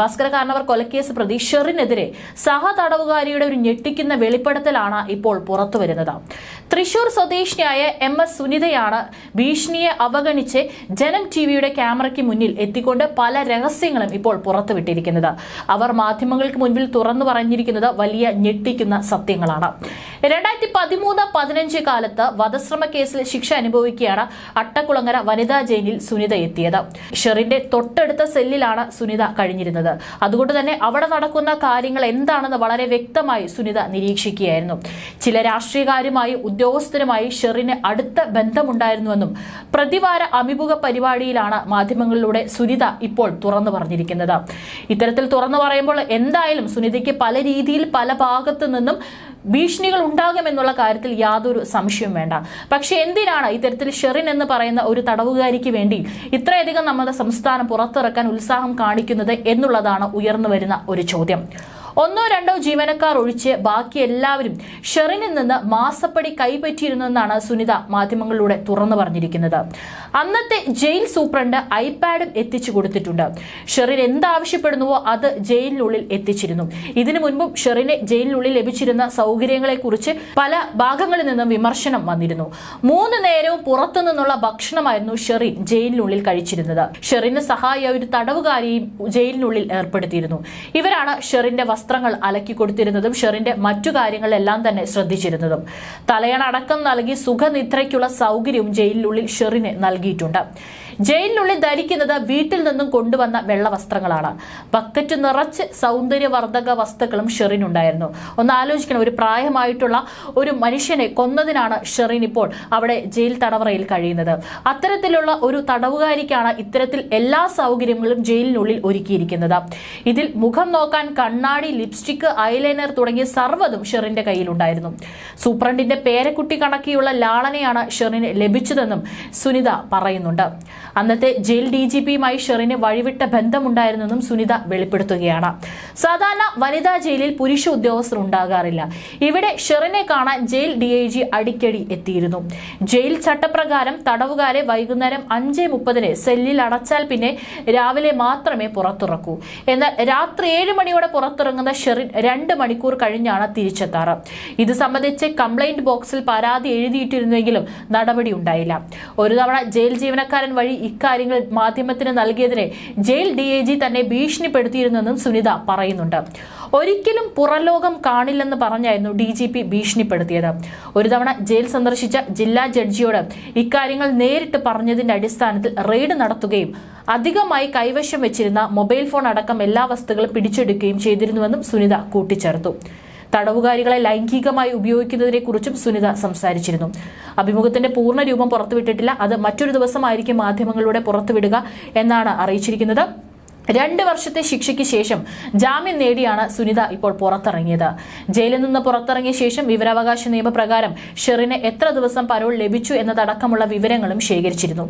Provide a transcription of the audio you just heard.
ഭാസ്കര കാരണവർ കൊലക്കേസ് പ്രതി ഷെറിനെതിരെ സഹ തടവുകാരിയുടെ ഒരു ഞെട്ടിക്കുന്ന വെളിപ്പെടുത്തലാണ് ഇപ്പോൾ പുറത്തുവരുന്നത്. തൃശൂർ സ്വദേശിനിയായ എം എസ് സുനിതയാണ് ഭീഷണിയെ അവഗണിച്ച് ജനം ടി വിയുടെ ക്യാമറയ്ക്ക് മുന്നിൽ എത്തിക്കൊണ്ട് പല രഹസ്യങ്ങളും ഇപ്പോൾ പുറത്തുവിട്ടിരിക്കുന്നത്. അവർ മാധ്യമങ്ങൾക്ക് മുൻപിൽ തുറന്നു പറഞ്ഞിരിക്കുന്നത് വലിയ ഞെട്ടിക്കുന്ന സത്യങ്ങളാണ്. രണ്ടായിരത്തി പതിമൂന്ന് പതിനഞ്ച് കാലത്ത് വധശ്രമ കേസിൽ ശിക്ഷ അനുഭവിക്കുകയാണ് അട്ടക്കുളങ്ങര വനിതാ ജയിലിൽ സുനിത എത്തിയത്. ഷെറിന്റെ തൊട്ടടുത്ത സെല്ലിലാണ് സുനിത കഴിഞ്ഞിരുന്നത്. അതുകൊണ്ട് തന്നെ അവിടെ നടക്കുന്ന കാര്യങ്ങൾ എന്താണെന്ന് വളരെ വ്യക്തമായി സുനിത നിരീക്ഷിക്കുകയായിരുന്നു. ചില രാഷ്ട്രീയക്കാരുമായി ഉദ്യോഗസ്ഥരുമായി ഷെറിന് അടുത്ത ബന്ധമുണ്ടായിരുന്നുവെന്നും പ്രതിവാര അഭിമുഖ പരിപാടിയിലാണ് മാധ്യമങ്ങളിലൂടെ സുനിത ഇപ്പോൾ തുറന്നു പറഞ്ഞിരിക്കുന്നത്. ഇത്തരത്തിൽ തുറന്നു പറയുമ്പോൾ എന്തായാലും സുനിതയ്ക്ക് പല രീതിയിൽ പല ഭാഗത്തു നിന്നും ഭീഷണികൾ ഉണ്ടാകുമെന്നുള്ള കാര്യത്തിൽ യാതൊരു സംശയവും വേണ്ട. പക്ഷെ എന്തിനാണ് ഇത്തരത്തിൽ ഷെറിൻ എന്ന് പറയുന്ന ഒരു തടവുകാരിക്ക് വേണ്ടി ഇത്രയധികം നമ്മുടെ സംസ്ഥാനം പുറത്തിറക്കാൻ ഉത്സാഹം കാണിക്കുന്നത് എന്നുള്ളതാണ് ഉയർന്നു വരുന്ന ഒരു ചോദ്യം. ഒന്നോ രണ്ടോ ജീവനക്കാർ ഒഴിച്ച് ബാക്കി എല്ലാവരും ഷെറിനിൽ നിന്ന് മാസപ്പടി കൈപ്പറ്റിയിരുന്നെന്നാണ് സുനിത മാധ്യമങ്ങളിലൂടെ തുറന്നു പറഞ്ഞിരിക്കുന്നത്. അന്നത്തെ ജയിൽ സൂപ്രണ്ട് ഐപാഡും എത്തിച്ചു കൊടുത്തിട്ടുണ്ട്. ഷെറിൻ എന്താവശ്യപ്പെടുന്നുവോ അത് ജയിലിനുള്ളിൽ എത്തിച്ചിരുന്നു. ഇതിനു മുൻപും ഷെറിനെ ജയിലിനുള്ളിൽ ലഭിച്ചിരുന്ന സൗകര്യങ്ങളെക്കുറിച്ച് പല ഭാഗങ്ങളിൽ നിന്നും വിമർശനം വന്നിരുന്നു. മൂന്ന് നേരവും പുറത്തു നിന്നുള്ള ഭക്ഷണമായിരുന്നു ഷെറിൻ ജയിലിനുള്ളിൽ കഴിച്ചിരുന്നത്. ഷെറിന് സഹായി ഒരു തടവുകാരിയും ജയിലിനുള്ളിൽ ഏർപ്പെടുത്തിയിരുന്നു. ഇവരാണ് ഷെറിന്റെ വസ്ത്രങ്ങൾ അലക്കി കൊടുത്തിരുന്നതും ഷെറിന്റെ മറ്റു കാര്യങ്ങളെല്ലാം തന്നെ ശ്രദ്ധിച്ചിരുന്നതും. തലയണ അടക്കം നൽകി സുഖനിദ്രയ്ക്കുള്ള സൗകര്യവും ജയിലിനുള്ളിൽ ഷെറിന് നൽകിയിട്ടുണ്ട്. ജയിലിനുള്ളിൽ ധരിക്കുന്നത് വീട്ടിൽ നിന്നും കൊണ്ടുവന്ന വെള്ള വസ്ത്രങ്ങളാണ് ബക്കറ്റ് നിറച്ച് സൗന്ദര്യവർദ്ധക വസ്തുക്കളും ഷെറിനുണ്ടായിരുന്നു. ഒന്ന് ആലോചിക്കണം ഒരു പ്രായമായിട്ടുള്ള ഒരു മനുഷ്യനെ കൊന്നതിനാണ് ഷെറിൻ ഇപ്പോൾ അവിടെ ജയിൽ തടവറയിൽ കഴിയുന്നത്. അത്തരത്തിലുള്ള ഒരു തടവുകാരിക്കാണ് ഇത്തരത്തിൽ എല്ലാ സൗകര്യങ്ങളും ജയിലിനുള്ളിൽ ഒരുക്കിയിരിക്കുന്നത്. ഇതിൽ മുഖം നോക്കാൻ കണ്ണാടി ലിപ്സ്റ്റിക് ഐലൈനർ തുടങ്ങിയ സർവതും ഷെറിന്റെ കയ്യിലുണ്ടായിരുന്നു. സൂപ്രണ്ടിന്റെ പേരക്കുട്ടി കണക്കിയുള്ള ലാളനയാണ് ഷെറിന് ലഭിച്ചതെന്നും സുനിത പറയുന്നുണ്ട്. അന്നത്തെ ജയിൽ ഡി ജി പിയുമായി ഷെറിന് വഴിവിട്ട ബന്ധമുണ്ടായിരുന്നെന്നും സുനിത വെളിപ്പെടുത്തുകയാണ്. സാധാരണ വനിതാ ജയിലിൽ പുരുഷ ഉദ്യോഗസ്ഥർ ഉണ്ടാകാറില്ല. ഇവിടെ ഷെറിനെ കാണാൻ ജയിൽ ഡി ഐ ജി അടിക്കടി എത്തിയിരുന്നു. ജയിൽ ചട്ടപ്രകാരം തടവുകാരെ വൈകുന്നേരം അഞ്ച് മുപ്പതിന് സെല്ലിൽ അടച്ചാൽ പിന്നെ രാവിലെ മാത്രമേ പുറത്തിറക്കൂ. എന്നാൽ രാത്രി ഏഴ് മണിയോടെ പുറത്തിറങ്ങുന്ന ഷെറിൻ രണ്ട് മണിക്കൂർ കഴിഞ്ഞാണ് തിരിച്ചെത്താറ്. ഇത് സംബന്ധിച്ച് കംപ്ലൈന്റ് ബോക്സിൽ പരാതി എഴുതിയിട്ടിരുന്നെങ്കിലും നടപടി ഉണ്ടായില്ല. ഒരു തവണ ജയിൽ ജീവനക്കാരൻ വഴി ഇക്കാര്യങ്ങൾ മാധ്യമത്തിന് നൽകിയതിനെ ജയിൽ ഡി ഐ ജി തന്നെ ഭീഷണിപ്പെടുത്തിയിരുന്നെന്നും സുനിത പറയുന്നുണ്ട്. ഒരിക്കലും പുറലോകം കാണില്ലെന്ന് പറഞ്ഞായിരുന്നു ഡി ജി പി ഭീഷണിപ്പെടുത്തിയത്. ഒരു തവണ ജയിൽ സന്ദർശിച്ച ജില്ലാ ജഡ്ജിയോട് ഇക്കാര്യങ്ങൾ നേരിട്ട് പറഞ്ഞതിന്റെ അടിസ്ഥാനത്തിൽ റെയ്ഡ് നടത്തുകയും അധികമായി കൈവശം വെച്ചിരുന്ന മൊബൈൽ ഫോൺ അടക്കം എല്ലാ വസ്തുക്കളും പിടിച്ചെടുക്കുകയും ചെയ്തിരുന്നുവെന്നും സുനിത കൂട്ടിച്ചേർത്തു. തടവുകാരികളെ ലൈംഗികമായി ഉപയോഗിക്കുന്നതിനെ കുറിച്ചും സുനിത സംസാരിച്ചിരുന്നു. അഭിമുഖത്തിന്റെ പൂർണ രൂപം പുറത്തുവിട്ടിട്ടില്ല. അത് മറ്റൊരു ദിവസമായിരിക്കും മാധ്യമങ്ങളിലൂടെ പുറത്തുവിടുക എന്നാണ് അറിയിച്ചിരിക്കുന്നത്. രണ്ട് വർഷത്തെ ശിക്ഷയ്ക്ക് ശേഷം ജാമ്യം നേടിയാണ് സുനിത ഇപ്പോൾ പുറത്തിറങ്ങിയത്. ജയിലിൽ നിന്ന് പുറത്തിറങ്ങിയ ശേഷം വിവരാവകാശ നിയമപ്രകാരം ഷെറിന് എത്ര ദിവസം പരോൾ ലഭിച്ചു എന്നതടക്കമുള്ള വിവരങ്ങളും ശേഖരിച്ചിരുന്നു.